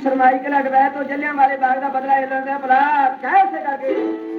ਸਰਮਾਈ ਕੇ ਲਗਵਾਇਆ तो जलिया वाले बाग का बदला लेते हैं भला कैसे करके